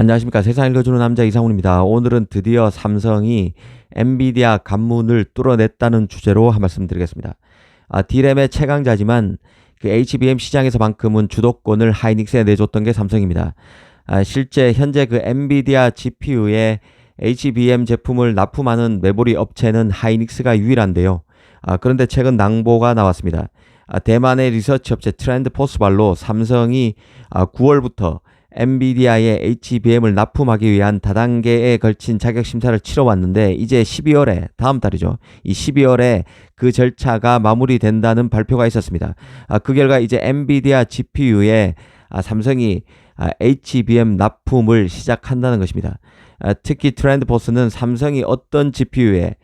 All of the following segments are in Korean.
안녕하십니까. 세상 읽어주는 남자 이상훈입니다. 오늘은 드디어 삼성이 엔비디아 관문을 뚫어냈다는 주제로 한 말씀 드리겠습니다. 아, D램의 최강자지만 그 HBM 시장에서만큼은 주도권을 하이닉스에 내줬던 게 삼성입니다. 아, 실제 현재 그 엔비디아 GPU에 HBM 제품을 납품하는 메모리 업체는 하이닉스가 유일한데요. 아, 그런데 최근 낭보가 나왔습니다. 아, 대만의 리서치 업체 트렌드 포스발로 삼성이 아, 9월부터 엔비디아의 HBM을 납품하기 위한 다단계에 걸친 자격 심사를 치러 왔는데 이제 12월에 다음 달이죠. 이 12월에 그 절차가 마무리된다는 발표가 있었습니다. 아, 그 결과 이제 엔비디아 GPU에 아, 삼성이 아, HBM 납품을 시작한다는 것입니다. 아, 특히 트렌드 포스는 삼성이 어떤 GPU에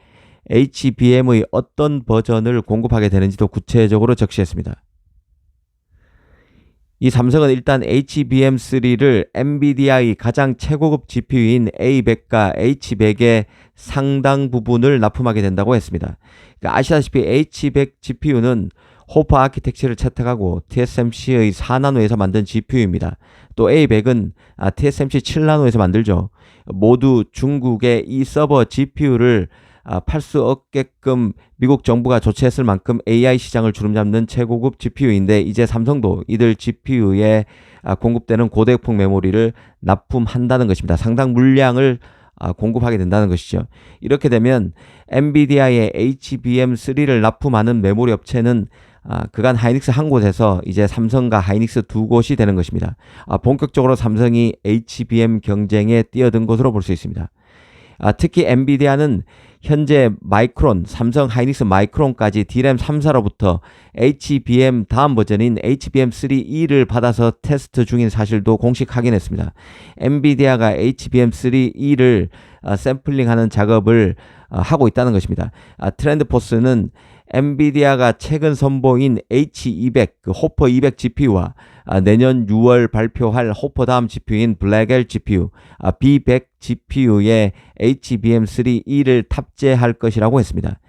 HBM의 어떤 버전을 공급하게 되는지도 구체적으로 적시했습니다. 이 삼성은 일단 HBM3를 엔비디아의 가장 최고급 GPU인 A100과 H100의 상당 부분을 납품하게 된다고 했습니다. 그러니까 아시다시피 H100 GPU는 호퍼 아키텍처를 채택하고 TSMC의 4나노에서 만든 GPU입니다. 또 A100은 TSMC 7나노에서 만들죠. 모두 중국의 이 서버 GPU를 아, 팔 수 없게끔 미국 정부가 조치했을 만큼 AI 시장을 주름잡는 최고급 GPU인데 이제 삼성도 이들 GPU에 아, 공급되는 고대역폭 메모리를 납품한다는 것입니다. 상당 물량을 아, 공급하게 된다는 것이죠. 이렇게 되면 엔비디아의 HBM3를 납품하는 메모리 업체는 아, 그간 하이닉스 한 곳에서 이제 삼성과 하이닉스 두 곳이 되는 것입니다. 아, 본격적으로 삼성이 HBM 경쟁에 뛰어든 것으로 볼 수 있습니다. 아, 특히 엔비디아는 현재 마이크론, 삼성 하이닉스 마이크론까지 D램 3사로부터 HBM 다음 버전인 HBM3E를 받아서 테스트 중인 사실도 공식 확인했습니다. 엔비디아가 HBM3E를 아, 샘플링하는 작업을 아, 하고 있다는 것입니다. 아, 트렌드 포스는 엔비디아가 최근 선보인 H200, 그 호퍼 200 GPU와 아, 내년 6월 발표할 호퍼 다음 GPU인 블랙엘 GPU, 아, B100 GPU에 HBM3E를 탑재할 것이라고 했습니다.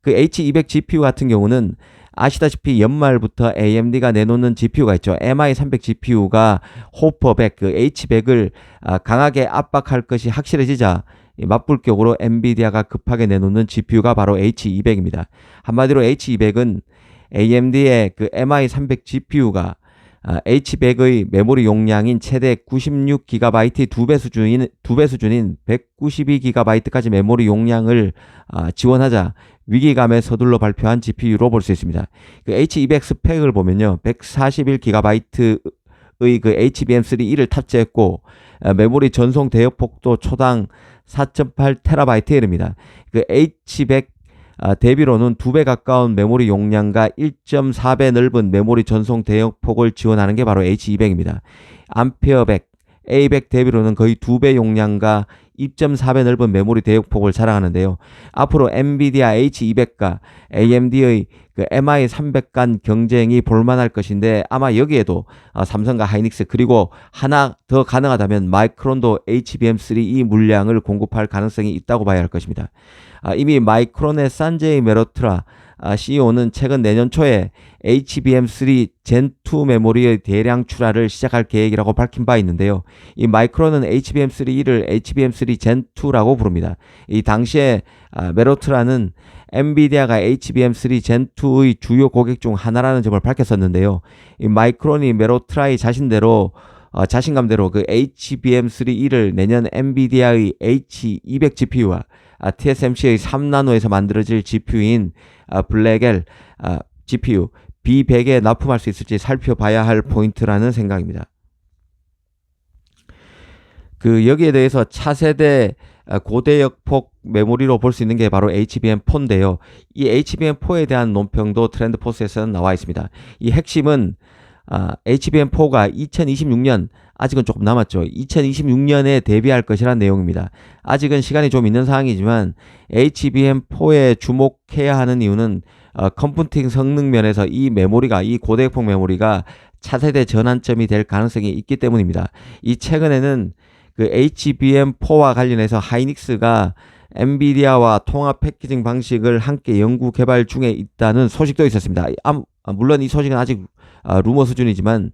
그 H200 GPU 같은 경우는 아시다시피 연말부터 AMD가 내놓는 GPU가 있죠. MI300 GPU가 호퍼 100, 그 H100을 아, 강하게 압박할 것이 확실해지자 맞불 격으로 엔비디아가 급하게 내놓는 GPU가 바로 H200입니다. 한마디로 H200은 AMD의 그 MI300 GPU가 아, H100의 메모리 용량인 최대 96GB 두배 수준인 두배 수준인 192GB까지 메모리 용량을 아, 지원하자 위기감에 서둘러 발표한 GPU로 볼 수 있습니다. 그 H200 스펙을 보면요, 141GB의 그 HBM3E를 탑재했고 아, 메모리 전송 대역폭도 초당 4.8TB에 이릅니다. 그 H100 아, 대비로는 두배 가까운 메모리 용량과 1.4배 넓은 메모리 전송 대역폭을 지원하는 게 바로 H200입니다. 암페어 100, A100 대비로는 거의 두 배 용량과 2.4배 넓은 메모리 대역폭을 자랑하는데요. 앞으로 엔비디아 H200과 AMD의 그 MI300 간 경쟁이 볼만할 것인데 아마 여기에도 아, 삼성과 하이닉스 그리고 하나 더 가능하다면 마이크론도 HBM3E 물량을 공급할 가능성이 있다고 봐야 할 것입니다. 아, 이미 마이크론의 산제이 메로트라 아, CEO는 최근 내년 초에 HBM3 젠2 메모리의 대량 출하를 시작할 계획이라고 밝힌 바 있는데요. 이 마이크론은 HBM3를 HBM3 젠2라고 부릅니다. 이 당시에 아, 메로트라는 엔비디아가 HBM3 젠2의 주요 고객 중 하나라는 점을 밝혔었는데요. 이 마이크론이 메로트라의 자신대로 어, 자신감대로 그 HBM3E를 내년 엔비디아의 H200 GPU와 아, TSMC의 3나노에서 만들어질 GPU인 아, 블랙엘 아, GPU B100에 납품할 수 있을지 살펴봐야 할 포인트라는 생각입니다. 그 여기에 대해서 차세대 아, 고대역폭 메모리로 볼 수 있는 게 바로 HBM4인데요. 이 HBM4에 대한 논평도 트렌드 포스에서는 나와 있습니다. 이 핵심은 아, HBM4가 2026년 아직은 조금 남았죠. 2026년에 대비할 것이란 내용입니다. 아직은 시간이 좀 있는 상황이지만 HBM4에 주목해야 하는 이유는 어, 컴퓨팅 성능 면에서 이 메모리가 이 고대역폭 메모리가 차세대 전환점이 될 가능성이 있기 때문입니다. 이 최근에는 그 HBM4와 관련해서 하이닉스가 엔비디아와 통합 패키징 방식을 함께 연구 개발 중에 있다는 소식도 있었습니다. 아, 물론 이 소식은 아직 아, 루머 수준이지만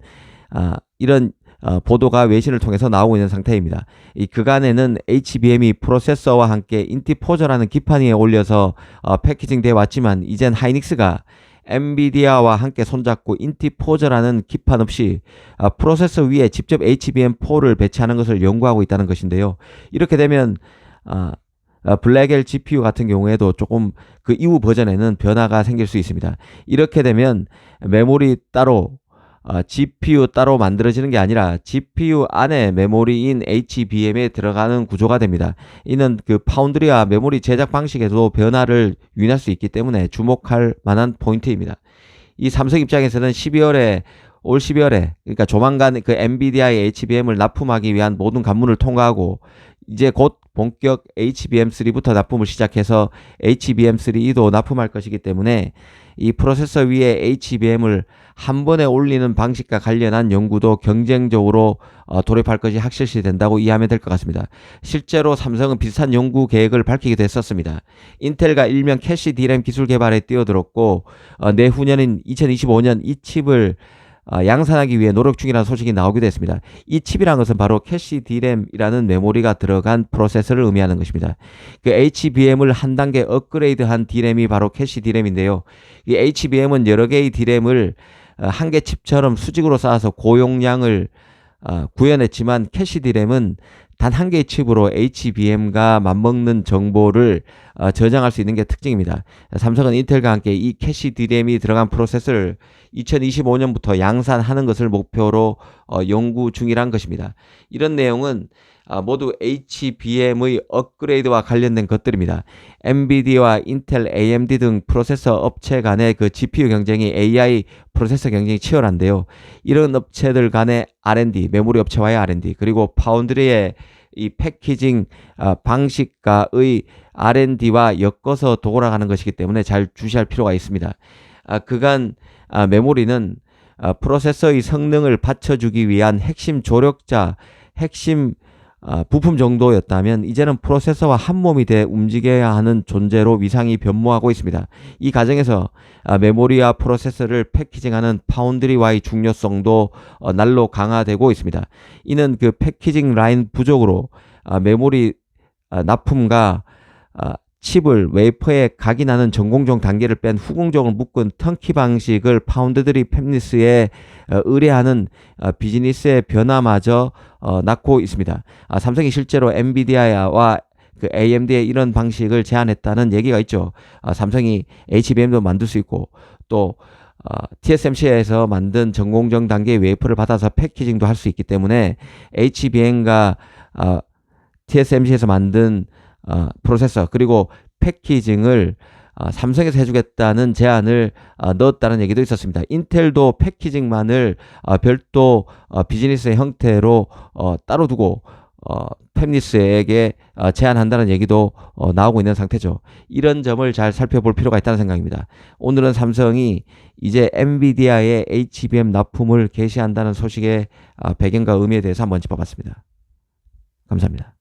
아, 이런 어, 보도가 외신을 통해서 나오고 있는 상태입니다. 이 그간에는 HBM이 프로세서와 함께 인티포저라는 기판 위에 올려서 어, 패키징돼 왔지만 이젠 하이닉스가 엔비디아와 함께 손잡고 인티포저라는 기판 없이 어, 프로세서 위에 직접 HBM4를 배치하는 것을 연구하고 있다는 것인데요. 이렇게 되면 블랙엘 GPU 같은 경우에도 조금 그 이후 버전에는 변화가 생길 수 있습니다. 이렇게 되면 메모리 따로 어, GPU 따로 만들어지는 게 아니라 GPU 안에 메모리인 HBM에 들어가는 구조가 됩니다. 이는 그 파운드리와 메모리 제작 방식에도 변화를 유인할 수 있기 때문에 주목할 만한 포인트입니다. 이 삼성 입장에서는 12월에 올 12월에 그러니까 조만간 그 엔비디아의 HBM을 납품하기 위한 모든 관문을 통과하고 이제 곧 본격 HBM3부터 납품을 시작해서 HBM3도 납품할 것이기 때문에 이 프로세서 위에 HBM을 한 번에 올리는 방식과 관련한 연구도 경쟁적으로 어, 돌입할 것이 확실시 된다고 이해하면 될 것 같습니다. 실제로 삼성은 비슷한 연구 계획을 밝히기도 했었습니다. 인텔과 일명 캐시 D램 기술 개발에 뛰어들었고 어, 내후년인 2025년 이 칩을 어, 양산하기 위해 노력 중이라는 소식이 나오기도 했습니다. 이 칩이라는 것은 바로 캐시 D램이라는 메모리가 들어간 프로세서를 의미하는 것입니다. 그 HBM을 한 단계 업그레이드한 D램이 바로 캐시 D램인데요. 이 HBM은 여러 개의 D램을 어, 한개 칩처럼 수직으로 쌓아서 고용량을 어, 구현했지만 캐시 D램은 단 한 개의 칩으로 HBM과 맞먹는 정보를 어, 저장할 수 있는 게 특징입니다. 삼성은 인텔과 함께 이 캐시 D램이 들어간 프로세서를 2025년부터 양산하는 것을 목표로 어, 연구 중이란 것입니다. 이런 내용은 아, 모두 HBM의 업그레이드와 관련된 것들입니다. 엔비디아와 인텔, AMD 등 프로세서 업체 간의 그 GPU 경쟁이 AI 프로세서 경쟁이 치열한데요. 이런 업체들 간의 R&D, 메모리 업체와의 R&D, 그리고 파운드리의 이 패키징 아, 방식과의 R&D와 엮어서 돌아가는 것이기 때문에 잘 주시할 필요가 있습니다. 아, 그간 아, 메모리는 아, 프로세서의 성능을 받쳐주기 위한 핵심 조력자, 핵심 아, 부품 정도였다면 이제는 프로세서와 한 몸이 돼 움직여야 하는 존재로 위상이 변모하고 있습니다. 이 과정에서 아, 메모리와 프로세서를 패키징하는 파운드리와의 중요성도 어, 날로 강화되고 있습니다. 이는 그 패키징 라인 부족으로 아, 메모리 아, 납품과 아, 칩을 웨이퍼에 각인하는 전공정 단계를 뺀 후공정을 묶은 턴키 방식을 파운드들이 팹리스에 어, 의뢰하는 어, 비즈니스의 변화마저 어, 낳고 있습니다. 아, 삼성이 실제로 엔비디아와 그 AMD의 이런 방식을 제안했다는 얘기가 있죠. 아, 삼성이 HBM도 만들 수 있고 또 어, TSMC에서 만든 전공정 단계 웨이퍼를 받아서 패키징도 할 수 있기 때문에 HBM과 어, TSMC에서 만든 어, 프로세서 그리고 패키징을 어, 삼성에서 해주겠다는 제안을 어, 넣었다는 얘기도 있었습니다. 인텔도 패키징만을 어, 별도 어, 비즈니스의 형태로 어, 따로 두고 어, 팹리스에게 어, 제안한다는 얘기도 어, 나오고 있는 상태죠. 이런 점을 잘 살펴볼 필요가 있다는 생각입니다. 오늘은 삼성이 이제 엔비디아의 HBM 납품을 개시한다는 소식의 어, 배경과 의미에 대해서 한번 짚어봤습니다. 감사합니다.